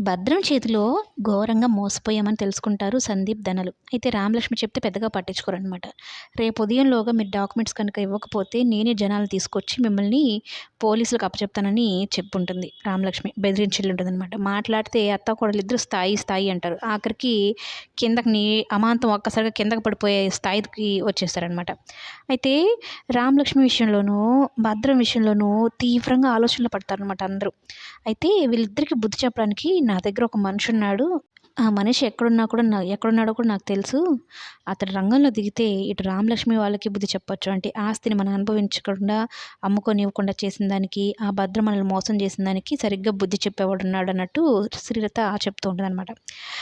భద్రం చేతిలో ఘోరంగా మోసపోయామని తెలుసుకుంటారు సందీప్ ధనలు. అయితే రామలక్ష్మి చెప్తే పెద్దగా పట్టించుకోరనమాట రేపు ఉదయంలోగా మీరు డాక్యుమెంట్స్ కనుక ఇవ్వకపోతే నేనే జనాలు తీసుకొచ్చి మిమ్మల్ని పోలీసులకు అప్పచెప్తానని చెప్పుంటుంది రామలక్ష్మి. బెదిరించి ఉంటుంది అనమాట మాట్లాడితే అత్త కూడా ఇద్దరు స్థాయి స్థాయి అంటారు. ఆఖరికి కిందకి నీ అమాంతం ఒక్కసారిగా కిందకి పడిపోయే స్థాయికి వచ్చేస్తారనమాట అయితే రామలక్ష్మి విషయంలోనూ భద్రం విషయంలోనూ తీవ్రంగా ఆలోచనలు పడతారనమాట అందరూ. అయితే వీళ్ళిద్దరికి బుద్ధి చెప్పడానికి నా దగ్గర ఒక మనిషి ఉన్నాడు. ఆ మనిషి ఎక్కడున్నా కూడా నా ఎక్కడున్నాడో కూడా నాకు తెలుసు. అతడు రంగంలో దిగితే ఇటు రామలక్ష్మి వాళ్ళకి బుద్ధి చెప్పొచ్చు. అంటే ఆస్తిని మనం అనుభవించకుండా అమ్ముకొని ఇవ్వకుండా చేసిన దానికి ఆ భద్ర మనల్ని మోసం చేసిన దానికి సరిగ్గా బుద్ధి చెప్పేవాడు ఉన్నాడు అన్నట్టు శ్రీలత చెప్తూ ఉంటుంది అనమాట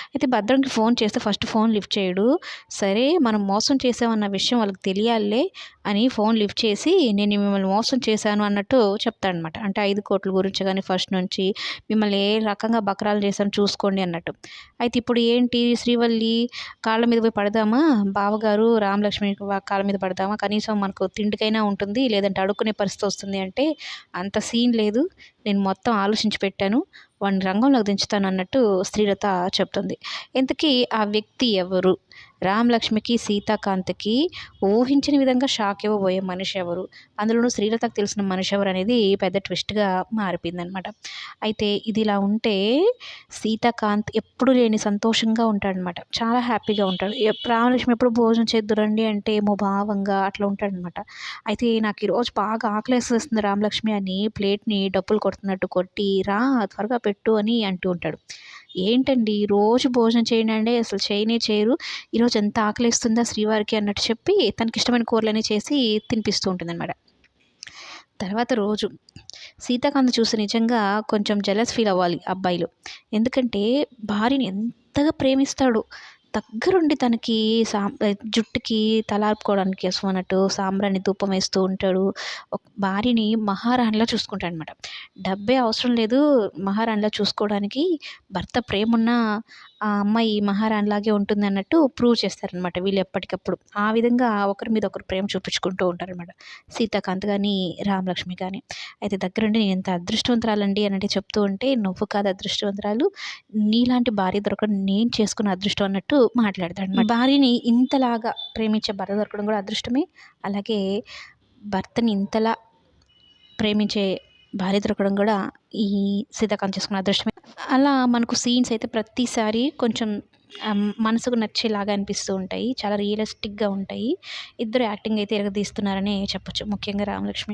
అయితే భద్రంకి ఫోన్ చేస్తే ఫస్ట్ ఫోన్ లిఫ్ట్ చేయడు. సరే మనం మోసం చేసామన్న విషయం వాళ్ళకి తెలియాలే. అని ఫోన్ లిఫ్ట్ చేసి నేను మిమ్మల్ని మోసం చేశాను అన్నట్టు చెప్తాడనమాట. అంటే ఐదు కోట్ల గురించి కానీ ఫస్ట్ నుంచి మిమ్మల్ని ఏ రకంగా బకరాలు చేశాను చూసుకోండి అన్నట్టు. అయితే ఇప్పుడు ఏంటి? శ్రీవల్లి కాళ్ళ మీద పోయి పడదామా? బావగారు రామలక్ష్మి కాళ్ళ మీద పడదామా? కనీసం మనకు తిండికైనా ఉంటుంది లేదంటే అడుక్కునే పరిస్థితి వస్తుంది అంటే అంత సీన్ లేదు. నేను మొత్తం ఆలోచించి పెట్టాను. వాడిని రంగంలోకి దించుతాను అన్నట్టు శ్రీలత చెప్తుంది. ఇంతకీ ఆ వ్యక్తి ఎవరు? రామలక్ష్మికి సీతాకాంత్కి ఊహించిన విధంగా షాక్ ఇవ్వబోయే మనిషి ఎవరు అందులోనూ శ్రీలతకు తెలిసిన మనిషి ఎవరు అనేది పెద్ద ట్విస్ట్గా మారిపోయిందనమాట అయితే ఇది ఇలా ఉంటే సీతాకాంత్ ఎప్పుడు లేని సంతోషంగా ఉంటాడనమాట చాలా హ్యాపీగా ఉంటాడు. రామలక్ష్మి ఎప్పుడు భోజనం చేద్దురండి అంటే ఏమో భావంగా అట్లా ఉంటాడనమాట అయితే నాకు ఈరోజు బాగా ఆకలేసేస్తుంది రామలక్ష్మి అని ప్లేట్ని డప్పులు కొడుతున్నట్టు కొట్టి రా త్వరగా పెట్టు అని అంటూ ఉంటాడు. ఏంటండి? రోజు భోజనం చేయండి అసలు చేయనే చేయరు. ఈరోజు ఎంత ఆకలిస్తుందా శ్రీవారికి అన్నట్టు చెప్పి తనకి ఇష్టమైన కూరలని చేసి తినిపిస్తూ ఉంటుంది అనమాట తర్వాత రోజు సీతాకాంత చూసి నిజంగా కొంచెం జలస్ ఫీల్ అవ్వాలి అబ్బాయిలు. ఎందుకంటే భార్యని ఎంతగా ప్రేమిస్తాడు. దగ్గరుండి తనకి సా జుట్టుకి తలార్పుకోవడానికి కోసం అన్నట్టు సాంబ్రాన్ని ధూపం వేస్తూ ఉంటాడు. ఒక భార్యని మహారాణిలా చూసుకుంటాడు అనమాట డబ్బే అవసరం లేదు మహారాణిలా చూసుకోవడానికి భర్త ప్రేమ ఉన్న ఆ అమ్మాయి మహారాణిలాగే ఉంటుంది అన్నట్టు ప్రూవ్ చేస్తారనమాట వీళ్ళు ఎప్పటికప్పుడు. ఆ విధంగా ఒకరి మీద ఒకరు ప్రేమ చూపించుకుంటూ ఉంటారనమాట సీతాకాంత్ కానీ రామలక్ష్మి కానీ అయితే దగ్గరుండి నేను ఎంత అదృష్టవంతురాలండి అని అంటే చెప్తూ ఉంటే నువ్వు కాదు అదృష్టవంతురాలు. నీలాంటి భార్య దొరకడం నేను చేసుకున్న అదృష్టం అన్నట్టు మాట్లాడతాడు భార్యని ఇంతలాగా ప్రేమించే భర్త దొరకడం కూడా అదృష్టమే. అలాగే భర్తని ఇంతలా ప్రేమించే భార్య దొరకడం కూడా ఈ సీతాకాంత్ చేసుకున్న అదృష్టమే. అలా మనకు సీన్స్ అయితే ప్రతిసారి కొంచెం మనసుకు నచ్చేలాగా అనిపిస్తూ ఉంటాయి. చాలా రియలిస్టిక్గా ఉంటాయి. ఇద్దరు యాక్టింగ్ అయితే ఎరగదీస్తున్నారనే చెప్పొచ్చు. ముఖ్యంగా రామలక్ష్మి.